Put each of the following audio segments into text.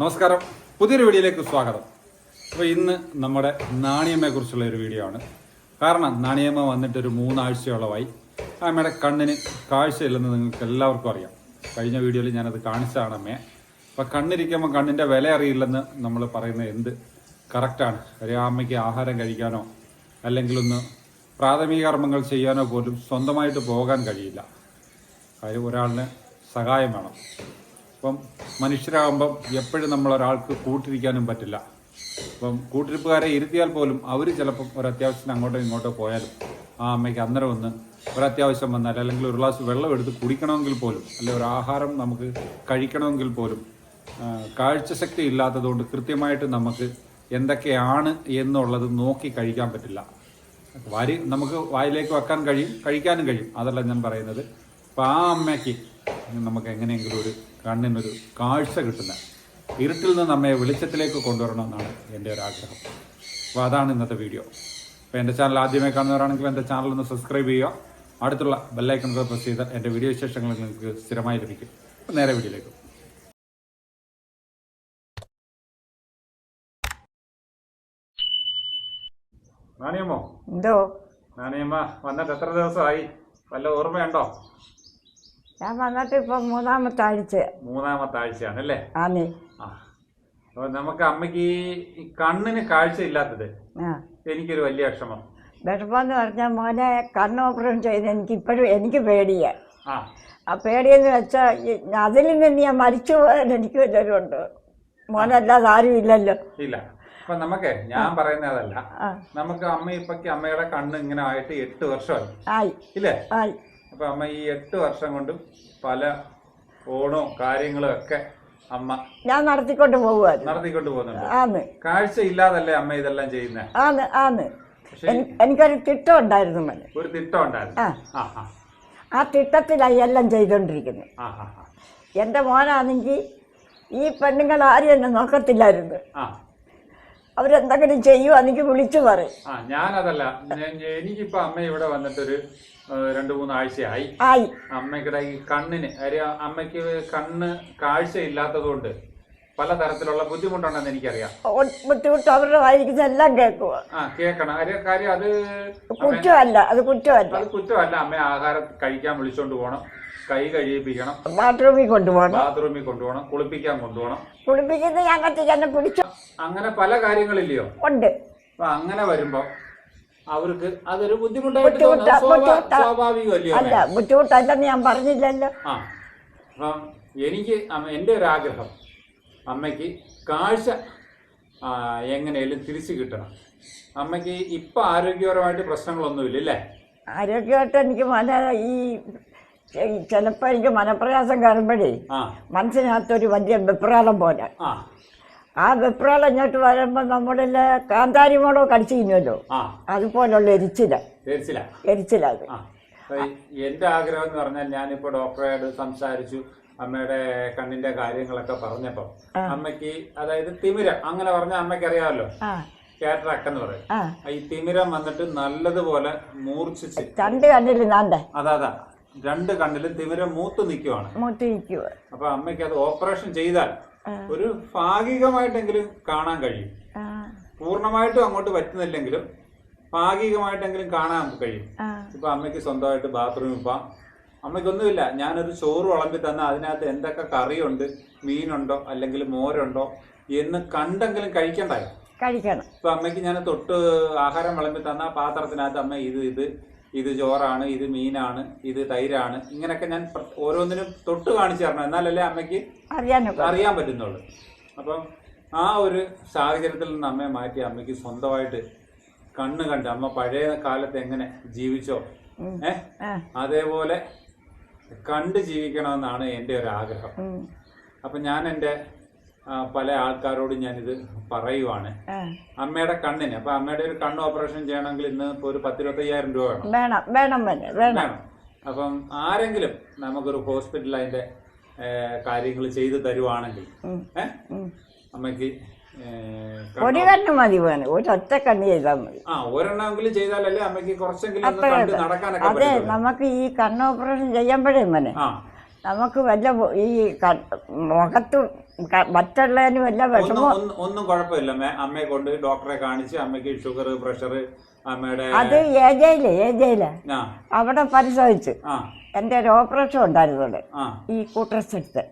നമസ്കാരം. പുതിയൊരു വീഡിയോയിലേക്ക് സ്വാഗതം. അപ്പോൾ ഇന്ന് നമ്മുടെ നാണിയമ്മയെ കുറിച്ചുള്ള ഒരു വീഡിയോ ആണ്. കാരണം നാണിയമ്മ വന്നിട്ട് ഒരു മൂന്നാഴ്ചയോളമായി അമ്മയുടെ കണ്ണിന് കാഴ്ചയില്ലെന്ന് നിങ്ങൾക്ക് എല്ലാവർക്കും അറിയാം. കഴിഞ്ഞ വീഡിയോയിൽ ഞാനത് കാണിച്ചതാണ് അമ്മയെ. അപ്പോൾ കണ്ണിരിക്കുമ്പോൾ കണ്ണിന്റെ വില അറിയില്ലെന്ന് നമ്മൾ പറയുന്നത് എന്ത്? കറക്റ്റാണ് ഒരു അമ്മയ്ക്ക് ആഹാരം കഴിക്കാനോ അല്ലെങ്കിൽ ഒന്ന് പ്രാഥമിക കർമ്മങ്ങൾ ചെയ്യാനോ പോലും സ്വന്തമായിട്ട് പോകാൻ കഴിയില്ല. കാര്യം ഒരാളിന് സഹായം വേണം. അപ്പം മനുഷ്യരാകുമ്പം എപ്പോഴും നമ്മൾ ഒരാൾക്ക് കൂട്ടിരിക്കാനും പറ്റില്ല. ഇപ്പം കൂട്ടിരിപ്പുകാരെ ഇരുത്തിയാൽ പോലും അവർ ചിലപ്പം ഒരു അത്യാവശ്യത്തിന് അങ്ങോട്ടോ ഇങ്ങോട്ടോ പോയാലും ആ അമ്മയ്ക്ക് അന്നേരം ഒന്ന് ഒരത്യാവശ്യം വന്നാൽ അല്ലെങ്കിൽ ഒരു ഗ്ലാസ് വെള്ളം എടുത്ത് കുടിക്കണമെങ്കിൽ പോലും അല്ലെങ്കിൽ ഒരു ആഹാരം നമുക്ക് കഴിക്കണമെങ്കിൽ പോലും കാഴ്ചശക്തി ഇല്ലാത്തതുകൊണ്ട് കൃത്യമായിട്ട് നമുക്ക് എന്തൊക്കെയാണ് എന്നുള്ളത് നോക്കി കഴിക്കാൻ പറ്റില്ല. വാരി നമുക്ക് വായിലേക്ക് വെക്കാൻ കഴിയും കഴിക്കാനും കഴിയും. അതല്ല ഞാൻ പറയുന്നത്. അപ്പം ആ അമ്മയ്ക്ക് നമുക്ക് എങ്ങനെയെങ്കിലും ഒരു കണ്ണിനൊരു കാഴ്ച കിട്ടുന്ന ഇരുട്ടിൽ നിന്ന് നമ്മെ വെളിച്ചത്തിലേക്ക് കൊണ്ടുവരണമെന്നാണ് എന്റെ ഒരു ആഗ്രഹം. അപ്പോൾ അതാണ് ഇന്നത്തെ വീഡിയോ. അപ്പോൾ എന്റെ ചാനൽ ആദ്യമായി കാണുന്നവരാണെങ്കിൽ എന്റെ ചാനൽ ഒന്ന് സബ്സ്ക്രൈബ് ചെയ്യുക. അടുത്തുള്ള ബെല്ലൈക്കൺ പ്രസ് ചെയ്താൽ എന്റെ വീഡിയോ വിശേഷങ്ങൾ നിങ്ങൾക്ക് സ്ഥിരമായി ലഭിക്കും. അപ്പോൾ നേരെ വീഡിയോയിലേക്ക്. നാണിയമ്മോ? എന്തോ? നാണിയമ്മ വന്നിട്ട് എത്ര ദിവസമായി? വല്ല ഓർമ്മയുണ്ടോ? ഞാൻ വന്നിട്ട് ഇപ്പൊ മൂന്നാമത്തെ ആഴ്ച. മൂന്നാമത്തെ ആഴ്ചയാണ് അല്ലേ? ആന്ന് ആ. അപ്പൊ നമുക്ക് അമ്മയ്ക്ക് ഈ- കണ്ണിന് കാഴ്ചയില്ലാത്തത് ആ. എനിക്കൊരു വലിയ വിഷമം വിഷമമെന്ന് പറഞ്ഞാൽ മോനെ കണ്ണ് ഓപ്പറേഷൻ ചെയ്ത് എനിക്ക് ഇപ്പോഴും എനിക്ക് പേടിയാ. ആ. ആ പേടിയെന്ന് വെച്ചാൽ അതിൽ നിന്ന് ഞാൻ മരിച്ചു പോയാൽ എനിക്ക് വല്ലവരും ഉണ്ട് മോനല്ലാതെ ആരും ഇല്ലല്ലോ. ഇല്ല. അപ്പൊ നമുക്ക് ഞാൻ പറയുന്ന അതല്ല ആ. നമുക്ക് അമ്മ ഇപ്പൊക്ക് അമ്മയുടെ കണ്ണ് ഇങ്ങനെ ആയിട്ട് എട്ട് വർഷമായി. ആയി. ഇല്ലേ? ആയി. അപ്പൊ അമ്മ ഈ എട്ട് വർഷം കൊണ്ടും പല ഓണവും കാര്യങ്ങളും ഒക്കെ അമ്മ ഞാൻ നടത്തിക്കൊണ്ട് പോകുമായിരുന്നു നടത്തിക്കൊണ്ട് പോകുന്നുണ്ട്. ആന്ന്. കാഴ്ച ഇല്ലാതല്ലേ അമ്മ ഇതെല്ലാം ചെയ്യുന്നത് ആന്ന് ആന്ന്. എനിക്കൊരു തിട്ടം ഉണ്ടായിരുന്നു മോനെ. ഒരു തിട്ടം ഉണ്ടായിരുന്നു. ആ. ആ തിട്ടത്തിലായി എല്ലാം ചെയ്തുകൊണ്ടിരിക്കുന്നത്. എന്റെ മോനാണെങ്കിൽ ഈ പെണ്ണുങ്ങൾ ആരും എന്നെ നോക്കത്തില്ലായിരുന്നു. അവരെന്തെങ്കിലും എനിക്ക് വിളിച്ചു പറയും. ആ ഞാനതല്ല. ഞാൻ- എനിക്കിപ്പോ അമ്മ ഇവിടെ വന്നിട്ടൊരു ഏഹ്, രണ്ട് മൂന്ന് ആഴ്ചയായി ആയി. അമ്മയ്ക്കിടെ ഈ കണ്ണിന് കാര്യം അമ്മയ്ക്ക് കണ്ണ് കാഴ്ച ഇല്ലാത്തതുകൊണ്ട് പലതരത്തിലുള്ള ബുദ്ധിമുട്ടുണ്ടെന്ന് എനിക്കറിയാം. ഒ- ബുദ്ധിമുട്ട് അവരുടെ വായിരിക്കുന്ന എല്ലാം കേൾക്കുക ആ കേൾക്കണം. കാര്യം കാര്യം അത് കുറ്റമല്ല അത് കുറ്റമല്ല. അത് കുറ്റമല്ല. അമ്മ ആഹാരം കഴിക്കാൻ വിളിച്ചോണ്ട് പോകണം കൈ കഴിയിപ്പിക്കണം ബാത്റൂമിൽ കൊണ്ടുപോകണം. ബാത്റൂമിൽ കൊണ്ടുപോകണം. കുളിപ്പിക്കാൻ കൊണ്ടുപോകണം. കുളിപ്പിക്കുന്ന ഞങ്ങൾക്ക് തന്നെ പിടിച്ചു. അങ്ങനെ പല കാര്യങ്ങളില്ലയോ? ഉണ്ട്. അപ്പൊ അങ്ങനെ വരുമ്പോ അവർക്ക് അതൊരു ബുദ്ധിമുട്ടായിട്ട് ബുദ്ധിമുട്ടാ, തോന്നുന്നത് സ്വാഭാവികമല്ലയോ അല്ല ബുദ്ധിമുട്ടല്ലെന്ന് ഞാൻ പറഞ്ഞില്ലല്ലോ. ആ അപ്പം എനിക്ക് എന്റെ എന്റെ ഒരു ആഗ്രഹം അമ്മയ്ക്ക് കാഴ്ച എങ്ങനെയും എങ്ങനെയാലും തിരിച്ചു കിട്ടണം. അമ്മയ്ക്ക് ഇപ്പം ആരോഗ്യപരമായിട്ട് പ്രശ്നങ്ങളൊന്നുമില്ല അല്ലേ ആരോഗ്യമായിട്ട് എനിക്ക് മന ഈ ചിലപ്പോൾ എനിക്ക് മനപ്രയാസം കാണുമ്പോഴേ മനസ്സിനകത്തൊരു വലിയ വിപ്രാളം പോലെ. ആ വെപ്രാൾ വെപ്രാളം വരുമ്പോ നമ്മളിലെ നമ്മളിൽ കാന്താരിമോളോ കടിച്ചു അതുപോലുള്ള എരിച്ചില. എരിച്ചില. എരിച്ചിലത് എന്റെ അപ്പൊ എന്റെ ആഗ്രഹം എന്ന് പറഞ്ഞാൽ ഞാനിപ്പോ ഡോക്ടറോട് സംസാരിച്ചു അമ്മയുടെ കണ്ണിന്റെ കാര്യങ്ങളൊക്കെ പറഞ്ഞപ്പോ. അമ്മയ്ക്ക് അതായത് തിമിരം അങ്ങനെ പറഞ്ഞ അമ്മയ്ക്ക് അറിയാമല്ലോ കാറ്ററാക്ട് എന്ന് പറയും. ഈ തിമിരം വന്നിട്ട് നല്ലതുപോലെ മൂർച്ഛിച്ച്. രണ്ട് കണ്ണിലും നാണ്ട? അതാ അതാ. രണ്ട് കണ്ണിലും തിമിരം മൂത്ത് നിൽക്കുവാണ് മൂത്ത് നിൽക്കുക അപ്പൊ അമ്മയ്ക്ക് അത് ഓപ്പറേഷൻ ചെയ്താൽ ഒരു ഭാഗികമായിട്ടെങ്കിലും കാണാൻ കഴിയും. പൂർണമായിട്ടും അങ്ങോട്ട് പറ്റുന്നില്ലെങ്കിലും ഭാഗികമായിട്ടെങ്കിലും കാണാൻ നമുക്ക് കഴിയും. ഇപ്പൊ അമ്മയ്ക്ക് സ്വന്തമായിട്ട് ബാത്റൂമിൽ പോവാം അമ്മയ്ക്കൊന്നുമില്ല. ഞാനൊരു ചോറ് വിളമ്പി തന്ന അതിനകത്ത് എന്തൊക്കെ കറിയുണ്ട്? മീനുണ്ടോ? അല്ലെങ്കിൽ മോരുണ്ടോ? എന്ന് കണ്ടെങ്കിലും കഴിക്കണ്ടായോ? കഴിക്കണം. ഇപ്പൊ അമ്മയ്ക്ക് ഞാൻ തൊട്ട് ആഹാരം വിളമ്പി തന്ന പാത്രത്തിനകത്ത് അമ്മ ഇത് ഇത് ഇത് ചോറാണ് ഇത് മീനാണ് ഇത് തൈരാണ്. ഇങ്ങനെയൊക്കെ ഞാൻ ഓരോന്നിനും തൊട്ട് കാണിച്ചു തരണം. എന്നാലല്ലേ അമ്മയ്ക്ക് അറിയാൻ പറ്റുന്നുള്ളൂ. അപ്പം ആ ഒരു സാഹചര്യത്തിൽ നിന്ന് അമ്മയെ മാറ്റി അമ്മയ്ക്ക് സ്വന്തമായിട്ട് കണ്ണ് കണ്ട് അമ്മ പഴയ കാലത്ത് എങ്ങനെ ജീവിച്ചോ? ഏ? അതേപോലെ കണ്ട് ജീവിക്കണമെന്നാണ് എന്റെ ഒരു ആഗ്രഹം. അപ്പം ഞാൻ എന്റെ പല ആൾക്കാരോടും ഞാനിത് പറയുവാണ്. അമ്മയുടെ കണ്ണിന് അപ്പൊ അമ്മയുടെ ഒരു കണ്ണ് ഓപ്പറേഷൻ ചെയ്യണമെങ്കിൽ ഇന്ന് ഇപ്പൊ ഒരു പത്തിരുപത്തയ്യായിരം രൂപ വേണം. വേണം വേണം അപ്പം ആരെങ്കിലും നമുക്കൊരു ഹോസ്പിറ്റൽ അതിന്റെ കാര്യങ്ങൾ ചെയ്തു തരുവാണെങ്കിൽ അമ്മയ്ക്ക് അമ്മയ്ക്ക് ഏ, ഒരു കണ്ണ് മതി വേണം ഒരു ഒറ്റ കണ്ണ് ചെയ്താൽ മതി. ആ ഒരെണ്ണമെങ്കിലും ചെയ്താലല്ലേ അമ്മയ്ക്ക് കുറച്ചെങ്കിലും നടക്കാനൊക്കെ അതെ നമുക്ക് ഈ കണ്ണ് ഓപ്പറേഷൻ ചെയ്യുമ്പോഴേ മനെ ആ. നമുക്ക് വല്ല ഈ മുഖത്തും മറ്റുള്ളതിന് വല്ല വിഷമം ഒന്നും- കുഴപ്പമില്ല. അമ്മ അമ്മയെ കൊണ്ട് ഡോക്ടറെ കാണിച്ച് അമ്മയ്ക്ക് ഷുഗർ പ്രഷർ അമ്മയുടെ അത് ഏജയിൽ ഏജയിൽ അവിടെ പരിശോധിച്ചു. എന്റെ ഒരു ഓപ്പറേഷൻ ഉണ്ടായിരുന്നു അവിടെ ഈ കൂട്ടസ് എടുത്ത്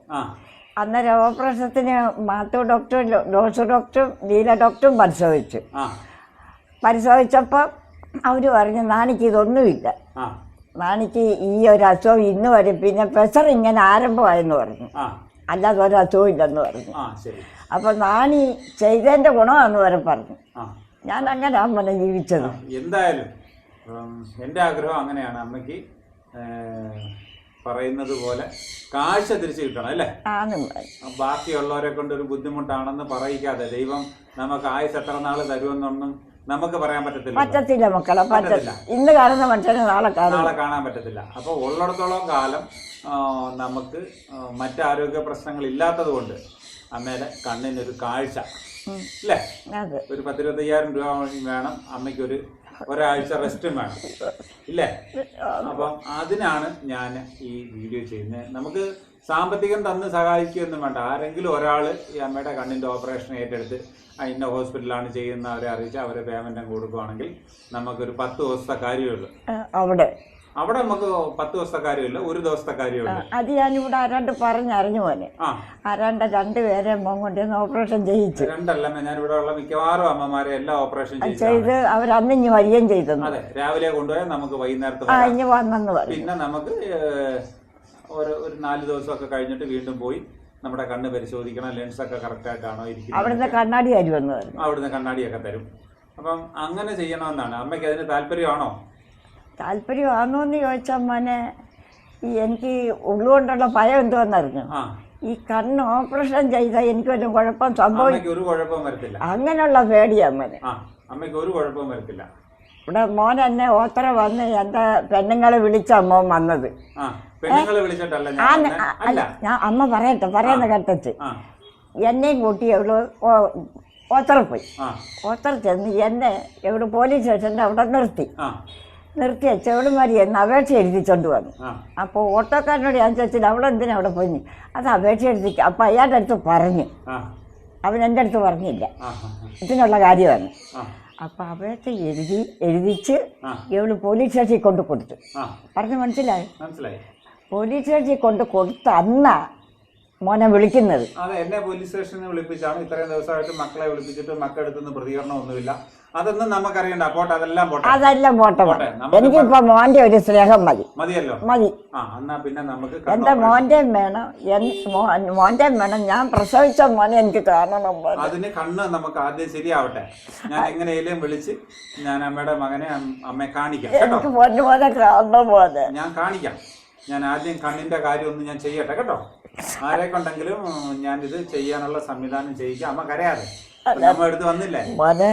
അന്നേരം ഓപ്പറേഷത്തിന് മാത്തു ഡോക്ടറും ഡോസ് ഡോക്ടറും ലീല ഡോക്ടറും പരിശോധിച്ചു. പരിശോധിച്ചപ്പോൾ അവർ പറഞ്ഞു നാണിക്ക് ഇതൊന്നുമില്ല. ആ നാണിക്ക് ഈ ഒരു അസുഖം ഇന്ന് വരും പിന്നെ പ്രഷർ ഇങ്ങനെ ആരംഭമായെന്ന് പറഞ്ഞു. അല്ലാതെ ഒരു അസുഖം ഇല്ലെന്ന് പറഞ്ഞു. അപ്പൊ നാണി ചെയ്തതിന്റെ ഗുണമാണെന്ന് വരെ പറഞ്ഞു. ഞാൻ അങ്ങനെ അമ്മനെ ജീവിച്ചത്. എന്തായാലും എന്റെ എന്റെ ആഗ്രഹം അങ്ങനെയാണ്. അമ്മയ്ക്ക് പറയുന്നത് പോലെ കാശ് തിരിച്ചു കിട്ടണം അല്ലേ? ബാക്കിയുള്ളവരെ കൊണ്ട് ഒരു ബുദ്ധിമുട്ടാണെന്ന് പറയിക്കാതെ ദൈവം നമുക്ക് ആയുസ് എത്ര നാൾ തരുമെന്നൊന്നും നമുക്ക് പറയാൻ പറ്റത്തില്ല. പറ്റത്തില്ല മക്കളെ പറ്റ പറ്റത്തില്ല. ഇന്ന് കാണുന്ന മനുഷ്യനെ നാളെ നാളെ കാണാൻ പറ്റത്തില്ല. അപ്പൊ ഉള്ളിടത്തോളം കാലം നമുക്ക് മറ്റാരോഗ്യ മറ്റ് ആരോഗ്യ പ്രശ്നങ്ങൾ ഇല്ലാത്തത് കൊണ്ട് അമ്മയുടെ കണ്ണിനൊരു കാഴ്ച. അല്ലേ ഒരു പത്തിരുപത്തയ്യായിരം രൂപ വേണം അമ്മയ്ക്കൊരു ഒരാഴ്ച റെസ്റ്റും വേണം. ഇല്ലേ? അപ്പം അതിനാണ് ഞാൻ ഈ വീഡിയോ ചെയ്യുന്നത്. നമുക്ക് സാമ്പത്തികം തന്ന് സഹായിക്കുകയൊന്നും വേണ്ട. ആരെങ്കിലും ഒരാൾ ഈ അമ്മയുടെ കണ്ണിന്റെ ഓപ്പറേഷൻ ഏറ്റെടുത്ത് ഇന്ന ഹോസ്പിറ്റലാണ് ചെയ്യുന്ന അവരെ അറിയിച്ച് അവരെ പേയ്മെന്റും കൊടുക്കുകയാണെങ്കിൽ നമുക്കൊരു പത്ത് ദിവസത്തെ കാര്യമുള്ളൂ. അവിടെ. അവിടെ നമുക്ക് പത്ത് ദിവസത്തെ കാര്യമില്ല ഒരു ദിവസത്തെ കാര്യമില്ല അത് ഞാനിവിടെ ആരാണ്ട് പറഞ്ഞറിഞ്ഞു പോലെ ആരാണ്ട് രണ്ടുപേരെ മോൻ കൊണ്ടുവന്ന് ഓപ്പറേഷൻ ചെയ്യിച്ചു. രണ്ടല്ല ഞാൻ ഇവിടെ ഉള്ള മിക്കവാറും അമ്മമാരെ എല്ലാ ഓപ്പറേഷൻ ചെയ്ത് ചെയ്ത് അന്ന് ഇനി വരികയും ചെയ്തു. അതെ രാവിലെ കൊണ്ടുപോയാൽ നമുക്ക് വൈകുന്നേരത്ത് വന്നെന്ന് പറഞ്ഞു പിന്നെ നമുക്ക് ഒരു ഒരു നാല് ദിവസമൊക്കെ കഴിഞ്ഞിട്ട് വീണ്ടും പോയി നമ്മുടെ കണ്ണ് പരിശോധിക്കണം ലെൻസ് ഒക്കെ കറക്റ്റ് ആയിട്ടാണോ ഇരിക്കുന്നത്. അവിടുന്ന് കണ്ണാടി തരുമെന്ന് അവിടുന്ന് കണ്ണാടിയൊക്കെ തരും. അപ്പം അങ്ങനെ ചെയ്യണമെന്നാണ്. അമ്മയ്ക്ക് അതിന് താല്പര്യമാണോ? താല്പര്യമാണോ എന്ന് ചോദിച്ചാൽ മോനെ എനിക്ക് ഉള്ളുകൊണ്ടുള്ള ഭയം എന്തുവെന്നറിഞ്ഞു? ഈ കണ്ണ് ഓപ്പറേഷൻ ചെയ്താൽ എനിക്ക് വല്ല കുഴപ്പം സംഭവിക്കും ഒരു കുഴപ്പവും വരത്തില്ല. അങ്ങനെയുള്ള പേടിയാണ് അമ്മയ്ക്ക് ഒരു കുഴപ്പവും വരത്തില്ല. ഇവിടെ മോൻ എന്നെ ഓത്ര വന്ന് എന്റെ പെണ്ണുങ്ങളെ വിളിച്ച മോൻ വന്നത്. ഞാൻ അമ്മ പറയട്ടെ പറയുന്ന ഘട്ടത്തിൽ എന്നെയും കൂട്ടി എവിടെ ഓത്തറ പോയി. ഓത്തറ ചെന്ന് എന്നെ എവിടെ പോലീസ് സ്റ്റേഷന്റെ അവിടെ നിർത്തി. നിർത്തിയ നിർത്തി ചെവിടുമാരി എന്ന് അപേക്ഷ എഴുതിച്ചോണ്ട് വന്നു. അപ്പോൾ ഓട്ടോക്കാരനോട് ഞാൻ ചോദിച്ചില്ല അവിടെ എന്തിനാ അവിടെ പോയി? അത് അപേക്ഷ എഴുതി അപ്പം അയാളുടെ അടുത്ത് പറഞ്ഞു. അവൻ എന്റെ അടുത്ത് പറഞ്ഞില്ല. ഇതിനുള്ള കാര്യമാണ്. അപ്പം അപേക്ഷ എഴുതി എഴുതിച്ച്. ഇവൾ പോലീസ് സ്റ്റേഷനിൽ കൊണ്ട് കൊടുത്തു പറഞ്ഞു മനസ്സിലായി? മനസ്സിലായി. പോലീസ് സ്റ്റേഷനിൽ കൊണ്ട് കൊടുത്ത അന്നാ മോനെ വിളിക്കുന്നത്. അതെ എന്നെ പോലീസ് സ്റ്റേഷനിൽ വിളിപ്പിച്ചാണ് ഇത്രയും ദിവസമായിട്ട് മക്കളെ വിളിപ്പിച്ചിട്ട് മക്കളെടുത്ത് നിന്ന് പ്രതികരണം ഒന്നുമില്ല. അതൊന്നും നമുക്കറിയണ്ട. പോട്ടെ അതെല്ലാം പോട്ടെ. അതെല്ലാം പോട്ടെ എനിക്കിപ്പോ മോന്റെ ഒരു സ്നേഹം മതി. മതിയല്ലോ? മതി. ആ എന്നാ പിന്നെ നമുക്ക് എന്റെ മോന്റെ വേണം? മോന്റെ വേണം. ഞാൻ പ്രസവിച്ച മോനെ എനിക്ക് കാണണം. അതിന് കണ്ണ് നമുക്ക് ആദ്യം ശരിയാവട്ടെ. ഞാൻ എങ്ങനെയും വിളിച്ച് ഞാൻ അമ്മയുടെ മകനെ അമ്മയെ കാണിക്കാം എനിക്ക് മോന്റെ മോനെ കാണണം പോലെ ഞാൻ കാണിക്കാം. ഞാൻ ആദ്യം കണ്ണിന്റെ കാര്യം ഒന്ന് ഞാൻ ചെയ്യട്ടെ കേട്ടോ? ആരെ കൊണ്ടെങ്കിലും ഞാൻ ഇത് ചെയ്യാനുള്ള സംവിധാനം ചെയ്യിക്കാം. അമ്മ കരയാതെ. അമ്മ എടുത്ത് വന്നില്ലേ? മോനെ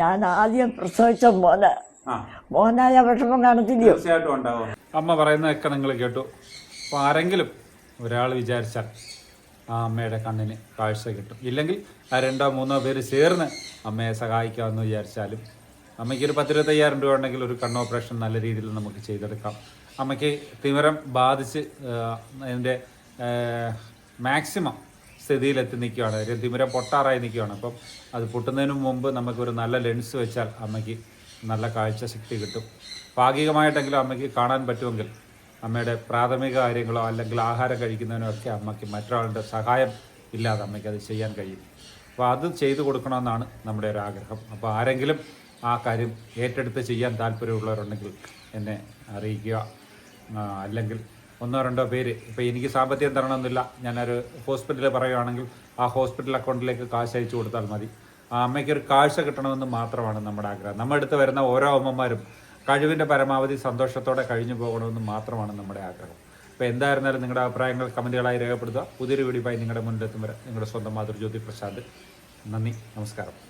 ഞാൻ ആദ്യം പ്രസവിച്ച മോനെ. മോനായ വിഷമം കാണത്തില്ലയോ? തീർച്ചയായിട്ടും ഉണ്ടാവും. അമ്മ പറയുന്നതൊക്കെ നിങ്ങൾ കേട്ടു. അപ്പോൾ ആരെങ്കിലും ഒരാൾ വിചാരിച്ചാൽ ആ അമ്മയുടെ കണ്ണിന് കാഴ്ച കിട്ടും. ഇല്ലെങ്കിൽ ആ രണ്ടോ മൂന്നോ പേര് ചേർന്ന് അമ്മയെ സഹായിക്കാമെന്ന് വിചാരിച്ചാലും അമ്മയ്ക്ക് ഒരു പത്തിരുപത്തയ്യായിരം രൂപ ഉണ്ടെങ്കിൽ ഒരു കണ്ണ് ഓപ്പറേഷൻ നല്ല രീതിയിൽ നമുക്ക് ചെയ്തെടുക്കാം. അമ്മയ്ക്ക് തിമിരം ബാധിച്ച് അതിന്റെ മാക്സിമം സ്ഥിതിയിലെത്തി നിൽക്കുകയാണ് കാര്യം തിമിരം പൊട്ടാറായി നിൽക്കുകയാണ് അപ്പം അത് പൊട്ടുന്നതിന് മുമ്പ് നമുക്കൊരു നല്ല ലെൻസ് വെച്ചാൽ അമ്മയ്ക്ക് നല്ല കാഴ്ച ശക്തി കിട്ടും. ഭാഗികമായിട്ടെങ്കിലും അമ്മയ്ക്ക് കാണാൻ പറ്റുമെങ്കിൽ അമ്മയുടെ പ്രാഥമിക കാര്യങ്ങളോ അല്ലെങ്കിൽ ആഹാരം കഴിക്കുന്നതിനോ ഒക്കെ അമ്മയ്ക്ക് മറ്റൊരാളുടെ സഹായം ഇല്ലാതെ അമ്മയ്ക്ക് അത് ചെയ്യാൻ കഴിയും. അപ്പോൾ അത് ചെയ്തു കൊടുക്കണമെന്നാണ് നമ്മുടെ ഒരു ആഗ്രഹം. അപ്പോൾ ആരെങ്കിലും ആ കാര്യം ഏറ്റെടുത്ത് ചെയ്യാൻ താല്പര്യമുള്ളവരുണ്ടെങ്കിൽ എന്നെ അറിയിക്കുക. അല്ലെങ്കിൽ ഒന്നോ രണ്ടോ പേര്. ഇപ്പോൾ എനിക്ക് സാമ്പത്തികം തരണമെന്നില്ല. ഞാനൊരു ഹോസ്പിറ്റലിൽ പറയുകയാണെങ്കിൽ ആ ഹോസ്പിറ്റൽ അക്കൗണ്ടിലേക്ക് കാശ് അയച്ചു കൊടുത്താൽ മതി. ആ അമ്മയ്ക്കൊരു കാഴ്ച കിട്ടണമെന്ന് മാത്രമാണ് നമ്മുടെ ആഗ്രഹം. നമ്മുടെ അടുത്ത് വരുന്ന ഓരോ അമ്മമാരും കഴിവിന്റെ പരമാവധി സന്തോഷത്തോടെ കഴിഞ്ഞു പോകണമെന്ന് മാത്രമാണ് നമ്മുടെ ആഗ്രഹം. അപ്പോൾ എന്തായിരുന്നാലും നിങ്ങളുടെ അഭിപ്രായങ്ങൾ കമന്റുകളായി രേഖപ്പെടുത്തുക. പുതിയൊരു വീഡിയോയുമായി നിങ്ങളുടെ മുന്നിലെത്തും വരെ നിങ്ങളുടെ സ്വന്തം മാതൃജ്യോതി പ്രസാദ് നന്ദി. നമസ്കാരം.